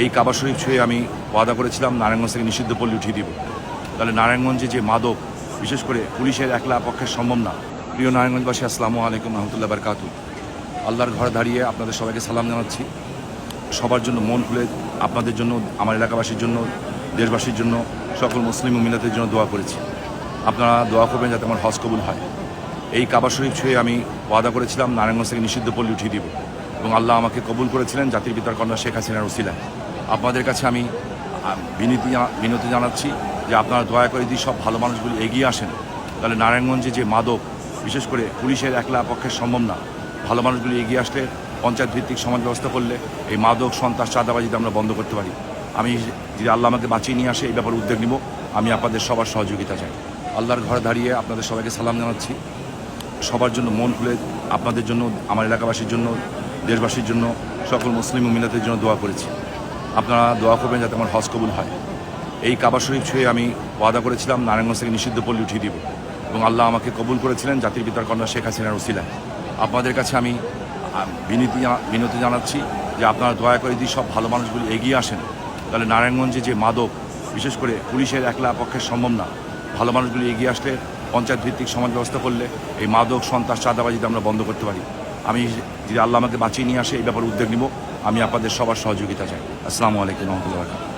এই কাবা শরীফ ছুঁয়ে আমি ওয়াদা করেছিলাম নারায়ণগঞ্জ থেকে নিষিদ্ধ পল্লী উঠিয়ে দিব। তাহলে নারায়ণগঞ্জে যে মাদক, বিশেষ করে পুলিশের একলা পক্ষে সম্ভব না। প্রিয় নারায়ণগঞ্জবাসী, আসসালামু আলাইকুম রহমতুল্লাহ বারকাতু। আল্লাহর ঘরে দাঁড়িয়ে আপনাদের সবাইকে সালাম জানাচ্ছি। সবার জন্য মন খুলে আপনাদের জন্য, আমার এলাকাবাসীর জন্য, দেশবাসীর জন্য, সকল মুসলিম মিনাতের জন্য দোয়া করেছি। আপনারা দোয়া করবেন যাতে আমার হজ কবুল হয়। এই কাবা শরীফ ছুঁয়ে আমি ওয়াদা করেছিলাম নারায়ণগঞ্জ থেকে নিষিদ্ধ পল্লী উঠিয়ে দিব। এবং আল্লাহ আমাকে কবুল করেছিলেন, জাতির পিতার কন্যা শেখ হাসিনার উসিলায় আপনাদের কাছে আমি বিনীতি বিনতি জানাচ্ছি যে আপনারা দয়া করে যদি সব ভালো মানুষগুলি এগিয়ে আসেন, তাহলে নারায়ণগঞ্জে যে মাদক, বিশেষ করে পুলিশের একলা পক্ষে সম্ভব না। ভালো মানুষগুলি এগিয়ে আসলে পঞ্চায়েত ভিত্তিক সমাজ ব্যবস্থা করলে এই মাদক, সন্ত্রাস চাঁদাবাজিতে আমরা বন্ধ করতে পারি। আমি যদি আল্লাহ আমাকে বাঁচিয়ে নিয়ে আসে, এই ব্যাপারে উদ্যোগ নিব। আমি আপনাদের সবার সহযোগিতা চাই। আল্লাহর ঘরে দাঁড়িয়ে আপনাদের সবাইকে সালাম জানাচ্ছি। সবার জন্য মন খুলে, আপনাদের জন্য, আমার এলাকাবাসীর জন্য দেশবাসীর জন্য সকল মুসলিম মিনাতের জন্য দোয়া করেছি। আপনারা দোয়া করবেন যাতে আমার হজ কবুল হয়। এই কাবা শরীফ ছুঁয়ে আমি ওয়াদা করেছিলাম, নারায়ণগঞ্জ থেকে নিষিদ্ধ পল্লী উঠিয়ে দিব। এবং আল্লাহ আমাকে কবুল করেছিলেন, জাতির পিতার কন্যা শেখ হাসিনার উসিলায় আপনাদের কাছে আমি বিনীতি বিনতি জানাচ্ছি যে আপনারা দয়া করে যদি সব ভালো মানুষগুলি এগিয়ে আসেন, তাহলে নারায়ণগঞ্জে যে মাদক, বিশেষ করে পুলিশের একলা পক্ষে সম্ভব না। ভালো মানুষগুলি এগিয়ে আসলে পঞ্চায়েত ভিত্তিক সমাজ ব্যবস্থা করলে এই মাদক সন্ত্রাস চাঁদাবাজিতে আমরা বন্ধ করতে পারি। আমি যদি আল্লাহ আমাকে বাঁচিয়ে নিয়ে আসে এই ব্যাপারে উদ্যোগ নিব, আমি আপনাদের সবার সহযোগিতা চাই। আসসালামু আলাইকুম রহমতুল্লাহ